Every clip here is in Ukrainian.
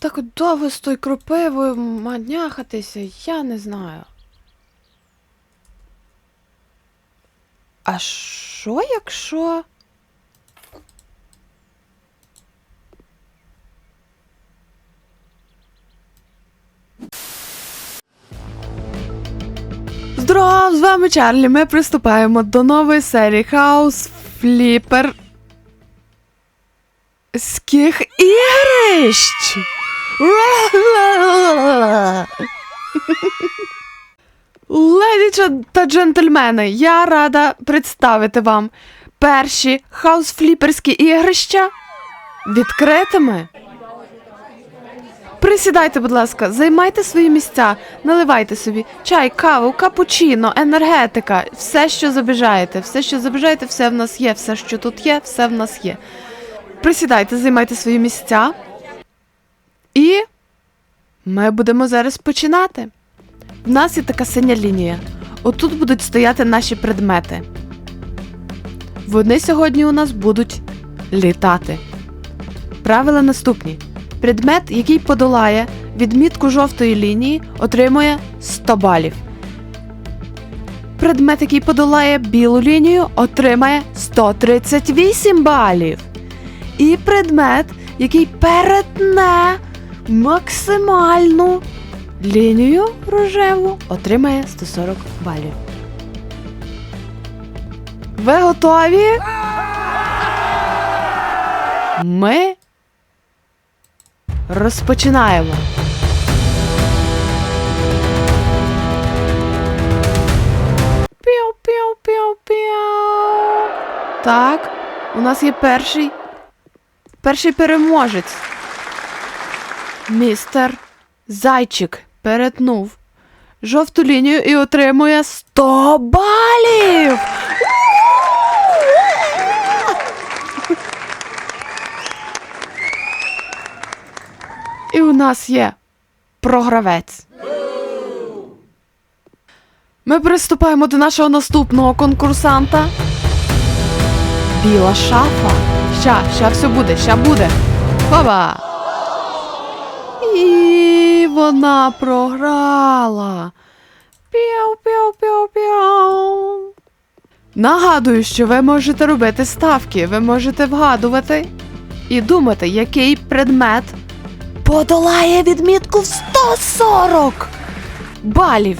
так довго з тою кропивою маняхатися, я не знаю. А що якщо. Здоров, з вами Чарлі. Ми приступаємо до нової серії House Flipper Ских ігрищ. Леді та джентльмени, я рада представити вам перші хаусфліперські ігрища відкритими. Присідайте, будь ласка, займайте свої місця, наливайте собі чай, каву, капучино, енергетика, все, що забажаєте, все, що забажаєте, все в нас є, все, що тут є, все в нас є. Присідайте, займайте свої місця. І ми будемо зараз починати. В нас є така синя лінія. Отут будуть стояти наші предмети. Вони сьогодні у нас будуть літати. Правила наступні: предмет, який подолає відмітку жовтої лінії, отримує 100 балів. Предмет, який подолає білу лінію, отримає 138 балів. І предмет, який перетне максимальну лінію рожеву, отримає 140 балів. Ви готові? Ми розпочинаємо. Піу-піу-піу-піу. Так, у нас є перший. Перший переможець. Містер Зайчик перетнув жовту лінію і отримує 100 балів. І у нас є програвець. Ми приступаємо до нашого наступного конкурсанта. Біла шафа. Ща, ща все буде, ща буде. Хоба! Вона програла. Піу-піу-піу-піу. Нагадую, що ви можете робити ставки, ви можете вгадувати і думати, який предмет подолає відмітку в 140 балів.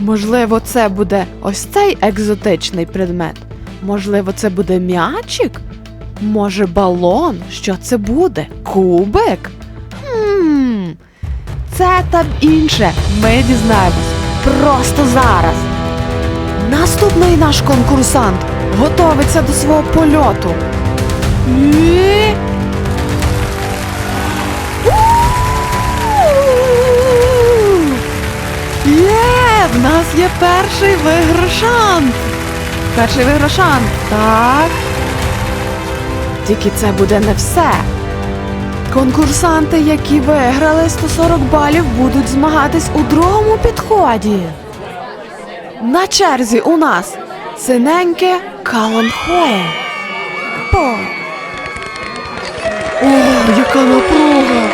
Можливо, це буде ось цей екзотичний предмет. Можливо, це буде м'ячик? Може, балон? Що це буде? Кубик? Це та інше. Ми дізнаємось просто зараз. Наступний наш конкурсант готовиться до свого польоту. І... Є! В нас є перший виграшант! Перший виграшант. Так. Тільки це буде не все. Конкурсанти, які виграли 140 балів, будуть змагатись у другому підході. На черзі у нас синеньке Каланхоє. По. О, яка напруга!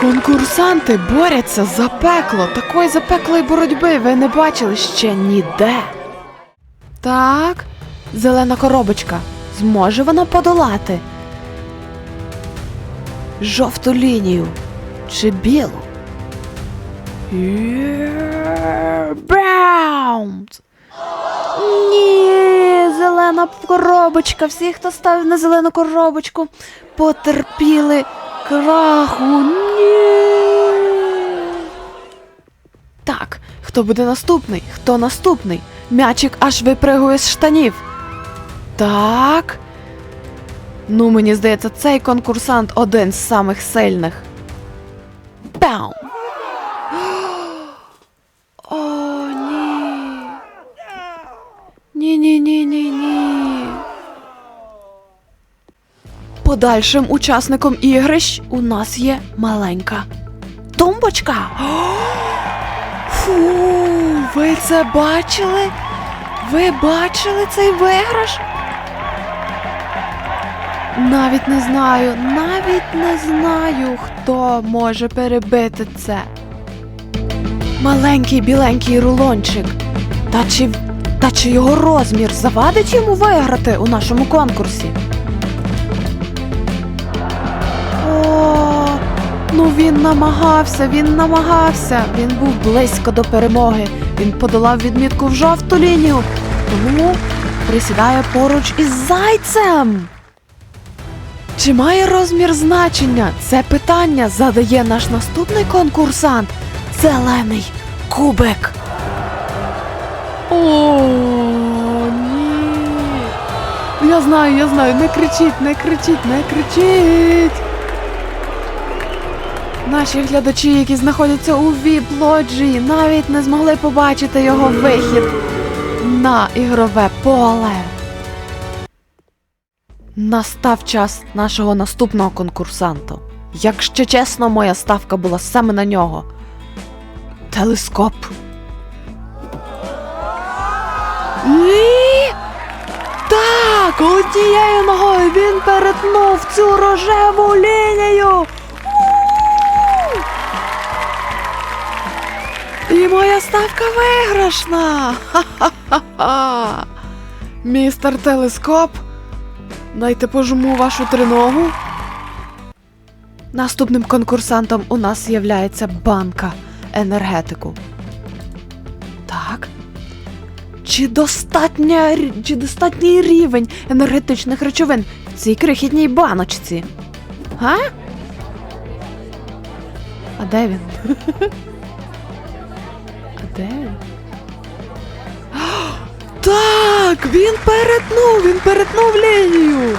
Конкурсанти борються за пекло. Такої запеклої боротьби ви не бачили ще ніде. Так, зелена коробочка. Зможе вона подолати? Жовту лінію чи білу? Є, Ні, зелена коробочка. Всі, хто ставив на зелену коробочку, потерпіли краху. Ні. Так, хто буде наступний? Хто наступний? М'ячик аж випригує з штанів. Так. Ну, мені здається, цей конкурсант один з самих сильних. Бам! О, ні. Ні, ні, ні, ні, ні. Подальшим учасником ігрищ у нас є маленька тумбочка. Фу, ви це бачили? Ви бачили цей виграш? Навіть не знаю, навіть не знаю, хто може перебити це. Маленький біленький рулончик. Та чи, та чи його розмір завадить йому виграти у нашому конкурсі? О, ну він намагався, він намагався. Він був близько до перемоги. Він подолав відмітку в жовту лінію. Тому присідає поруч із зайцем. Чи має розмір значення? Це питання задає наш наступний конкурсант. Зелений кубик. О, ні. Я знаю, я знаю, не кричіть, не кричіть, не кричіть. Наші глядачі, які знаходяться у віп-лоджії, навіть не змогли побачити його вихід на ігрове поле. Настав час нашого наступного конкурсанта. Якщо чесно, моя ставка була саме на нього. Телескоп. І... Так, однією ногою він перетнув цю рожеву лінію. І моя ставка виграшна. Ха-ха-ха. Містер Телескоп. Дайте пожму вашу триногу. Наступним конкурсантом у нас з'являється банка енергетику. Так. Чи, достатня, чи достатній рівень енергетичних речовин в цій крихітній баночці? Га? А де він? А де він? Так, він перетнув, він перетнув лінію.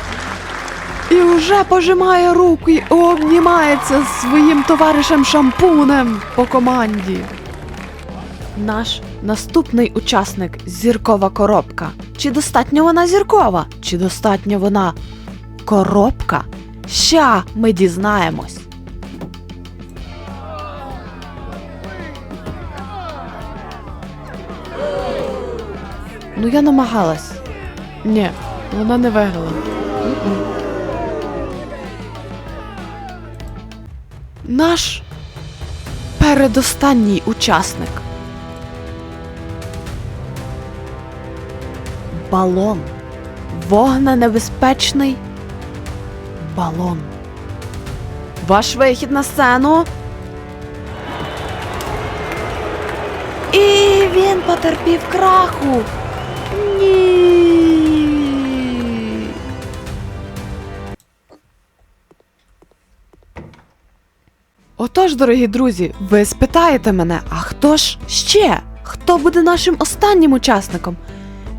І вже пожимає руку і обнімається з своїм товаришем шампунем по команді. Наш наступний учасник зіркова коробка. Чи достатньо вона зіркова? Чи достатньо вона коробка? Ща ми дізнаємось. Ну я намагалась. Ні, вона не виграла. Наш передостанній учасник. Балон. Вогненебезпечний балон. Ваш вихід на сцену. І він потерпів краху. Ні. Отож, дорогі друзі, ви спитаєте мене, а хто ж ще? Хто буде нашим останнім учасником?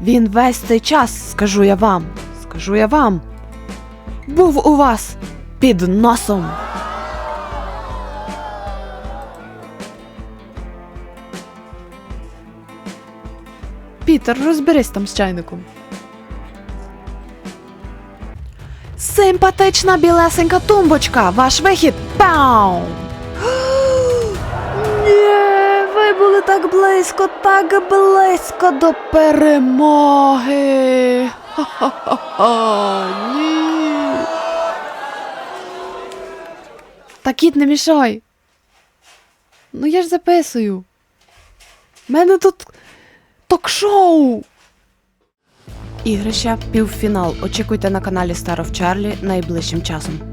Він весь цей час, скажу я вам, скажу я вам, був у вас під носом. Пітер, розберись там з чайником. Симпатична білесенька тумбочка. Ваш вихід. Пау! Ні, ви були так близько, так близько до перемоги. Ха-ха-ха, ні. Та кіт, не мішай. Ну я ж записую. Мене тут ток-шоу. Ігрища півфінал. Очікуйте на каналі Star of Charlie найближчим часом.